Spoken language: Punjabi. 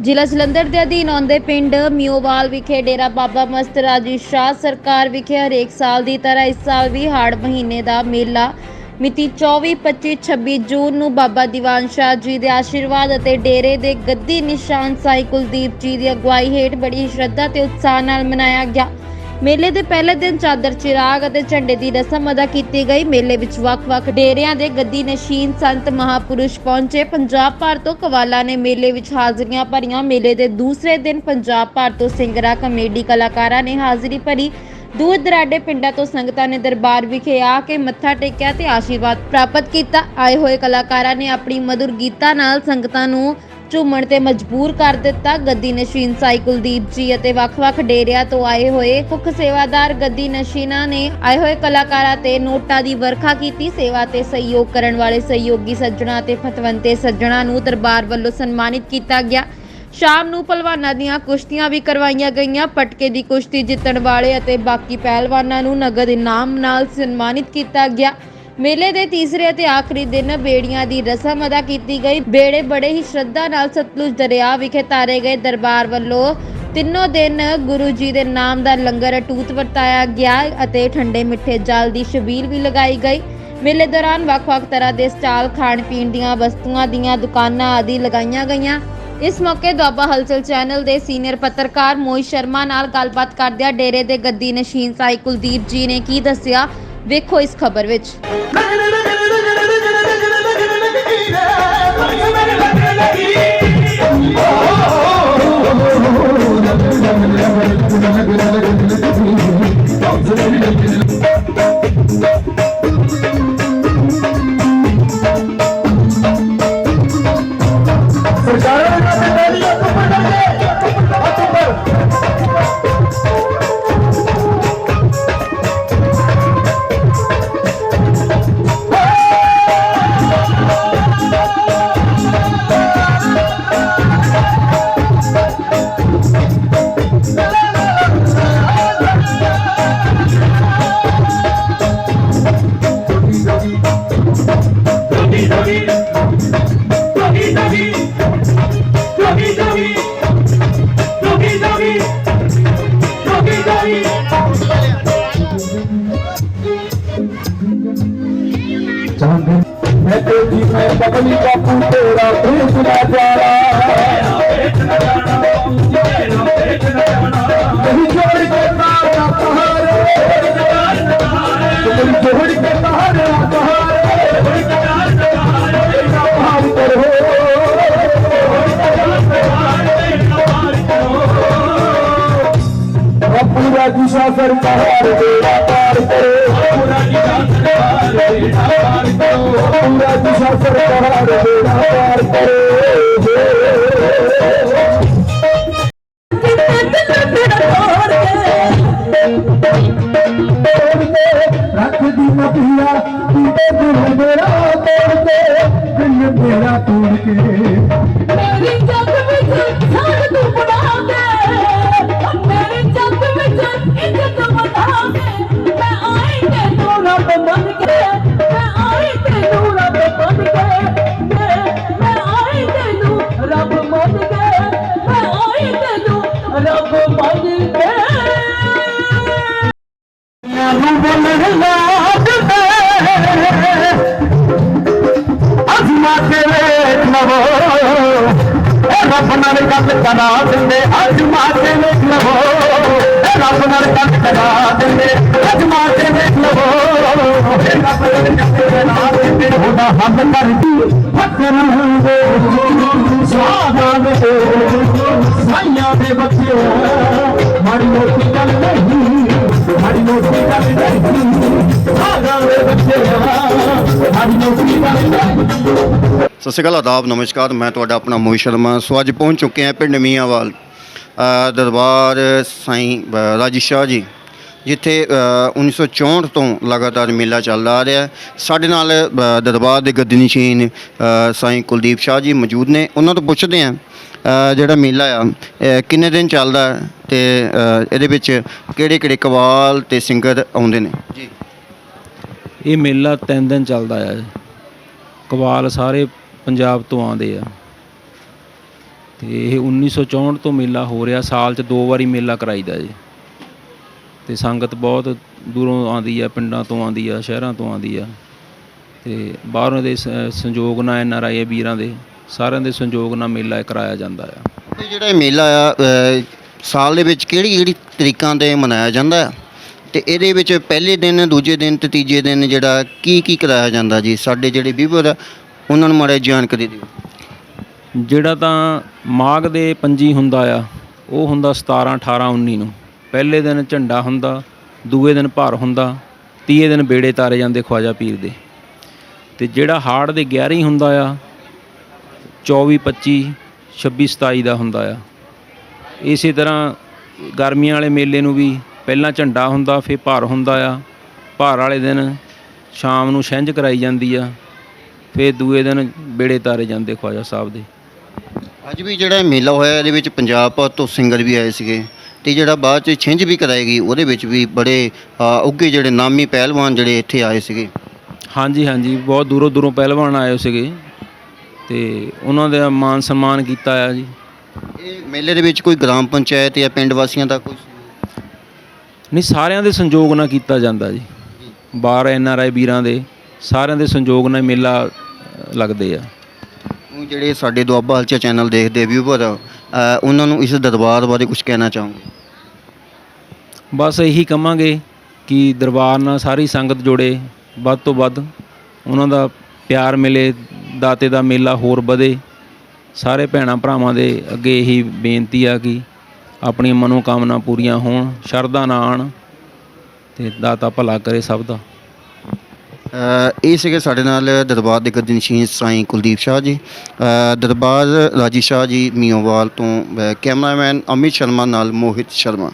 ਜ਼ਿਲ੍ਹਾ ਜਲੰਧਰ ਦੇ ਅਧੀਨ ਆਉਂਦੇ ਪਿੰਡ ਮਿਓਵਾਲ ਵਿਖੇ ਡੇਰਾ ਬਾਬਾ ਮਸਤ ਰਾਜੀ ਸ਼ਾਹ ਸਰਕਾਰ ਵਿਖੇ ਹਰੇਕ ਸਾਲ ਦੀ ਤਰ੍ਹਾਂ ਇਸ ਸਾਲ ਵੀ ਹਾੜ ਮਹੀਨੇ ਦਾ ਮੇਲਾ ਮਿਤੀ 24 25 26 ਜੂਨ ਨੂੰ ਬਾਬਾ ਦੀਵਾਨ ਸ਼ਾਹ ਜੀ ਦੇ ਆਸ਼ੀਰਵਾਦ ਅਤੇ ਡੇਰੇ ਦੇ ਗੱਦੀ ਨਿਸ਼ਾਨ ਸਾਈ ਕੁਲਦੀਪ ਜੀ ਦੀ ਅਗਵਾਈ ਹੇਠ ਬੜੀ ਸ਼ਰਧਾ ਤੇ ਉਤਸ਼ਾਹ ਨਾਲ ਮਨਾਇਆ ਗਿਆ। ਮੇਲੇ ਦੇ ਪਹਿਲੇ ਦਿਨ ਚਾਦਰ, ਚਿਰਾਗ ਅਤੇ ਝੰਡੇ ਦੀ ਰਸਮ ਅਦਾ ਕੀਤੀ ਗਈ। ਮੇਲੇ ਵਿੱਚ ਵੱਖ-ਵੱਖ ਡੇਰਿਆਂ ਦੇ ਗੱਦੀ ਨਸ਼ੀਨ ਸੰਤ ਮਹਾਪੁਰਸ਼ ਪਹੁੰਚੇ। ਪੰਜਾਬ ਭਰ ਤੋਂ ਕਵਾਲਾ ਨੇ ਮੇਲੇ ਵਿੱਚ ਹਾਜ਼ਰੀਆਂ ਭਰੀਆਂ। ਮੇਲੇ ਦੇ ਦੂਸਰੇ ਦਿਨ ਪੰਜਾਬ ਭਰ ਤੋਂ ਸਿੰਗਰਾ, ਕਮੇਡੀ ਕਲਾਕਾਰਾਂ ਨੇ ਹਾਜ਼ਰੀ ਭਰੀ। ਦੂਰ ਦਰਾਡੇ ਪਿੰਡਾਂ ਤੋਂ ਸੰਗਤਾਂ ਨੇ ਦਰਬਾਰ ਵਿਖੇ ਆ ਕੇ ਮੱਥਾ ਟੇਕਿਆ ਤੇ ਆਸ਼ੀਰਵਾਦ ਪ੍ਰਾਪਤ ਕੀਤਾ। ਆਏ ਹੋਏ ਕਲਾਕਾਰਾਂ ਨੇ ਆਪਣੀ ਮధుਰ ਗੀਤਾਂ ਨਾਲ ਸੰਗਤਾਂ ਨੂੰ ਝੂਮਣ ਤੇ ਮਜਬੂਰ ਕਰ ਦਿੱਤਾ। ਗੱਦੀ ਨਸ਼ੀਨ ਸਾਈ ਕੁਲਦੀਪ ਜੀ ਅਤੇ ਵੱਖ-ਵੱਖ ਡੇਰਿਆਂ ਤੋਂ ਆਏ ਹੋਏ ਮੁੱਖ ਸੇਵਾਦਾਰ ਗੱਦੀ ਨਸ਼ੀਨਾ ਨੇ ਆਏ ਹੋਏ ਕਲਾਕਾਰਾਂ ਤੇ ਨੋਟਾਂ ਦੀ ਵਰਖਾ ਕੀਤੀ। ਸੇਵਾ ਤੇ ਸਹਿਯੋਗ ਕਰਨ ਵਾਲੇ ਸਹਿਯੋਗੀ ਸੱਜਣਾ ਤੇ ਫਤਵੰਤੇ ਸੱਜਣਾ ਨੂੰ ਦਰਬਾਰ ਵੱਲੋਂ ਸਨਮਾਨਿਤ ਕੀਤਾ ਗਿਆ। ਸ਼ਾਮ ਨੂੰ ਪਹਿਲਵਾਨਾਂ ਦੀਆਂ ਕੁਸ਼ਤੀਆਂ ਵੀ ਕਰਵਾਈਆਂ ਗਈਆਂ। ਪਟਕੇ ਦੀ ਕੁਸ਼ਤੀ ਜਿੱਤਣ ਵਾਲੇ ਅਤੇ ਬਾਕੀ ਪਹਿਲਵਾਨਾਂ ਨੂੰ ਨਗਦ ਇਨਾਮ ਨਾਲ ਸਨਮਾਨਿਤ ਕੀਤਾ ਗਿਆ। ਮੇਲੇ ਦੇ ਤੀਸਰੇ ਅਤੇ ਆਖਰੀ ਦਿਨ ਬੇੜੀਆਂ ਦੀ ਰਸਮ ਅਦਾ ਕੀਤੀ ਗਈ। ਬੇੜੇ ਬੜੇ ਹੀ ਸ਼ਰਧਾ ਨਾਲ ਸਤਲੁਜ ਦਰਿਆ ਵਿਖੇ ਤਾਰੇ ਗਏ ਦਰਬਾਰ ਵੱਲੋਂ। ਤਿੰਨੋਂ ਦਿਨ ਗੁਰੂ ਜੀ ਦੇ ਨਾਮ ਦਾ ਲੰਗਰ ਟੂਤ ਵਰਤਾਇਆ ਗਿਆ ਅਤੇ ਠੰਡੇ ਮਿੱਠੇ ਜਲ ਦੀ ਛਬੀਲ ਵੀ ਲਗਾਈ ਗਈ। ਮੇਲੇ ਦੌਰਾਨ ਵੱਖ-ਵੱਖ ਤਰ੍ਹਾਂ ਦੇ ਸਟਾਲ ਖਾਣ ਪੀਣ ਦੀਆਂ ਵਸਤੂਆਂ ਦੀਆਂ ਦੁਕਾਨਾਂ ਆਦਿ ਲਗਾਈਆਂ ਗਈਆਂ। ਇਸ ਮੌਕੇ ਦੁਆਬਾ ਹਲਚਲ ਚੈਨਲ ਦੇ ਸੀਨੀਅਰ ਪੱਤਰਕਾਰ ਮੋਹਿਤ ਸ਼ਰਮਾ ਨਾਲ ਗੱਲਬਾਤ ਕਰਦਿਆਂ ਡੇਰੇ ਦੇ ਗੱਦੀ ਨਸ਼ੀਨ ਸਾਈ ਕੁਲਦੀਪ ਜੀ ਨੇ ਕੀ ਦੱਸਿਆ? ਵੇਖੋ ਇਸ ਖਬਰ ਵਿੱਚ। ਸਰਕਾਰਾਂ मैं तेज़ी में बबली बापू तेरा प्रेम ना प्यारा नहीं जोड़ के पहाड़। जोड़ के पहाड़। पहाड़ पर बेड़ा पार ਪੰਜਾਬ ਸਰਕਾਰ ਬੇੜਾ ਪਾਰ ਕਰੇ ਰੱਖਦੀ ਮਤੀਆ ਤੂੰ ਤੇ ਮੇਰਾ ਤੋੜ ਕੇ ਦਿਨ ਮੇਰਾ ਤੋੜ ਕੇ। ਰੱਬ ਨਾਲ ਗੱਲ ਕਰਾ ਦਿੰਦੇ। ਅਜ਼ਮਾ ਕੇ ਵੇਖ ਲਵੋ। ਰੱਬ ਨਾਲ ਗੱਲ ਕਰਾ ਦਿੰਦੇ। ਅਜ਼ਮਾ ਕੇ ਵੇਖ ਲਵੋ। ਇਹ ਰੱਬ ਨਾਲ ਗੱਲ ਕਰਾ ਦਿੰਦੇ। ਉਹਦਾ ਹੱਲ ਕਰਦੀ, ਫਕਰ ਹੁੰਦੇ। ਸਾਧਾਂ ਦੇ ਸਾਈਆਂ ਦੇ ਬੱਚਿਓ ਮਾੜੀ ਮੋਟੀ ਸਤਿ ਸ਼੍ਰੀ ਅਕਾਲ, ਆਦਾਬ, ਨਮਸਕਾਰ। ਮੈਂ ਤੁਹਾਡਾ ਆਪਣਾ ਮੋਹਿਤ ਸ਼ਰਮਾ। ਸੋ ਅੱਜ ਪਹੁੰਚ ਚੁੱਕੇ ਹਾਂ ਪਿੰਡ ਮੀਆਂਵਾਲ ਦਰਬਾਰ ਸਾਈਂ ਬ- ਰਾਜੀ ਸ਼ਾਹ ਜੀ। ਜਿੱਥੇ ਅ, 1964 ਤੋਂ ਲਗਾਤਾਰ ਮੇਲਾ ਚੱਲਦਾ ਆ ਰਿਹਾ। ਸਾਡੇ ਨਾਲ ਦਰਬਾਰ ਦੇ ਗੱਦੀ ਨਸ਼ੀਨ ਸਾਈਂ ਕੁਲਦੀਪ ਸ਼ਾਹ ਜੀ ਮੌਜੂਦ ਨੇ। ਉਹਨਾਂ ਤੋਂ ਪੁੱਛਦੇ ਹਾਂ ਜਿਹੜਾ ਮੇਲਾ ਆ ਕਿੰਨੇ ਦਿਨ ਚੱਲਦਾ ਹੈ ਤੇ ਇਹਦੇ ਵਿੱਚ ਕਿਹੜੇ ਕਿਹੜੇ ਕਵਾਲ ਤੇ ਸਿੰਗਰ ਆਉਂਦੇ ਨੇ? ਜੀ। ਇਹ ਮੇਲਾ ਤਿੰਨ ਦਿਨ ਚੱਲਦਾ ਆ ਕਵਾਲ ਸਾਰੇ ਪੰਜਾਬ ਤੋਂ ਆਉਂਦੇ ਆ। ਤੇ ਇਹ 1964 ਤੋਂ ਮੇਲਾ ਹੋ ਰਿਹਾ। ਸਾਲ 'ਚ ਦੋ ਵਾਰੀ ਮੇਲਾ ਕਰਾਈਦਾ ਜੀ। ਤੇ ਸੰਗਤ ਬਹੁਤ ਦੂਰੋਂ ਆਉਂਦੀ ਆ ਪਿੰਡਾਂ ਤੋਂ ਆਉਂਦੀ ਆ ਸ਼ਹਿਰਾਂ ਤੋਂ ਆਉਂਦੀ ਆ। ਤੇ ਬਾਹਰੋਂ ਦੇ ਸੰਯੋਗ ਨਾਲ ਐਨ ਆਰ ਆਈ ਵੀਰਾਂ ਦੇ ਸਾਰਿਆਂ ਦੇ ਸੰਯੋਗ ਨਾਲ ਮੇਲਾ ਕਰਾਇਆ ਜਾਂਦਾ ਆ। ਇਹ ਜਿਹੜਾ ਇਹ ਮੇਲਾ ਆ ਸਾਲ ਦੇ ਵਿੱਚ ਕਿਹੜੀ ਕਿਹੜੀ ਤਰੀਕਾਂ ਤੇ ਮਨਾਇਆ ਜਾਂਦਾ? ਆ ਤੇ ਇਹਦੇ ਵਿੱਚ ਪਹਿਲੇ ਦਿਨ ਦੂਜੇ ਦਿਨ ਤੇ ਤੀਜੇ ਦਿਨ ਜਿਹੜਾ ਕੀ ਕੀ ਕਰਾਇਆ ਜਾਂਦਾ ਜੀ? ਸਾਡੇ ਜਿਹੜੇ ਵੀਵਰ ਆ ਉਹਨਾਂ ਨੂੰ ਮਾੜਾ ਜਾਣਕਾਰੀ ਦਿਓ। ਜਿਹੜਾ ਤਾਂ ਮਾਘ ਦੇ ਪੰਜੀ ਹੁੰਦਾ ਆ ਉਹ ਹੁੰਦਾ 17 18 19 ਨੂੰ। ਪਹਿਲੇ ਦਿਨ ਝੰਡਾ ਹੁੰਦਾ, ਦੂਏ ਦਿਨ ਭਾਰ ਹੁੰਦਾ, ਤੀਏ ਦਿਨ ਬੇੜੇ ਤਾਰੇ ਜਾਂਦੇ ਖਵਾਜਾ ਪੀਰ ਦੇ। ਤੇ ਜਿਹੜਾ ਹਾੜ ਦੇ 11 ਹੁੰਦਾ ਆ 24 25 26 27 ਦਾ ਹੁੰਦਾ ਆ। ਇਸੇ ਤਰ੍ਹਾਂ ਗਰਮੀਆਂ ਵਾਲੇ ਮੇਲੇ ਨੂੰ ਵੀ ਪਹਿਲਾਂ ਝੰਡਾ ਹੁੰਦਾ, ਫਿਰ ਭਾਰ ਹੁੰਦਾ ਆ। ਭਾਰ ਵਾਲੇ ਦਿਨ ਸ਼ਾਮ ਨੂੰ ਛਿੰਝ ਕਰਾਈ ਜਾਂਦੀ ਆ, ਫਿਰ ਦੂਏ ਦਿਨ ਬੇੜੇ ਤਾਰੇ ਜਾਂਦੇ ਖਵਾਜਾ ਸਾਹਿਬ ਦੇ। ਅੱਜ ਵੀ ਜਿਹੜਾ ਮੇਲਾ ਹੋਇਆ, ਇਹਦੇ ਵਿੱਚ ਪੰਜਾਬ ਭਰ ਤੋਂ ਸਿੰਗਰ ਵੀ ਆਏ ਸੀਗੇ। ਤੇ ਜਿਹੜਾ ਬਾਅਦ ਚ ਛਿੰਝ ਵੀ ਕਰਾਏਗੀ ਉਹਦੇ ਵਿੱਚ ਵੀ ਬੜੇ ਅ, ਉੱਘੇ ਜਿਹੜੇ ਨਾਮੀ ਪਹਿਲਵਾਨ ਜਿਹੜੇ ਇੱਥੇ ਆਏ ਸੀਗੇ। ਹਾਂਜੀ ਹਾਂਜੀ ਬਹੁਤ ਦੂਰੋਂ ਦੂਰੋਂ ਪਹਿਲਵਾਨ ਆਏ ਹੋਏ ਸੀਗੇ। ਤੇ ਉਹਨਾਂ ਦਾ ਮਾਨ ਸਨਮਾਨ ਕੀਤਾ ਆ ਜੀ। ਇਹ ਮੇਲੇ ਦੇ ਵਿੱਚ ਕੋਈ ਗ੍ਰਾਮ ਪੰਚਾਇਤ ਜਾਂ ਪਿੰਡ ਵਾਸੀਆਂ ਦਾ ਕੋਈ ਨਹੀਂ ਸਾਰਿਆਂ ਦੇ ਸੰਯੋਗ ਨਾਲ ਕੀਤਾ ਜਾਂਦਾ ਜੀ। ਬਾਹਰ ਐਨ ਆਰ ਆਈ ਵੀਰਾਂ ਦੇ ਸਾਰਿਆਂ ਦੇ ਸੰਯੋਗ ਨਾਲ ਮੇਲਾ ਅ, ਲੱਗਦੇ ਆ। ਉਹ ਜਿਹੜੇ ਸਾਡੇ ਦੁਆਬਾ ਹਲਚਾ ਚੈਨਲ ਦੇਖਦੇ ਵਿਊਵਰ ਉਹਨਾਂ ਨੂੰ ਇਸ ਦਰਬਾਰ ਬਾਰੇ ਕੁਝ ਕਹਿਣਾ ਚਾਹੋਗੇ? ਬਸ ਇਹੀ ਕਵਾਂਗੇ ਕਿ ਦਰਬਾਰ ਨਾਲ ਸਾਰੀ ਸੰਗਤ ਜੁੜੇ। ਵੱਧ ਤੋਂ ਵੱਧ ਉਹਨਾਂ ਦਾ ਪਿਆਰ ਮਿਲੇ, ਦਾਤੇ ਦਾ ਮੇਲਾ ਹੋਰ ਵਧੇ। ਸਾਰੇ ਭੈਣਾਂ ਭਰਾਵਾਂ ਦੇ ਅੱਗੇ ਇਹੀ ਬੇਨਤੀ ਆ ਕਿ ਆਪਣੀਆਂ ਮਨੋਕਾਮਨਾ ਪੂਰੀਆਂ ਹੋਣ, ਸ਼ਰਧਾ ਨਾਲ ਆਉਣ ਤੇ ਦਾਤਾ ਭਲਾ ਕਰੇ ਸਭ ਦਾ। ਇਹ ਸੀਗੇ ਸਾਡੇ ਨਾਲ ਦਰਬਾਰ ਦੇ ਗਰਦਨਸ਼ੀਨ ਸਾਈਂ ਕੁਲਦੀਪ ਸ਼ਾਹ ਜੀ। ਦਰਬਾਰ ਰਾਜੀ ਸ਼ਾਹ ਜੀ ਮੀਓਵਾਲ ਤੋਂ ਕੈਮਰਾਮੈਨ ਅਮਿਤ ਸ਼ਰਮਾ ਨਾਲ ਮੋਹਿਤ ਸ਼ਰਮਾ।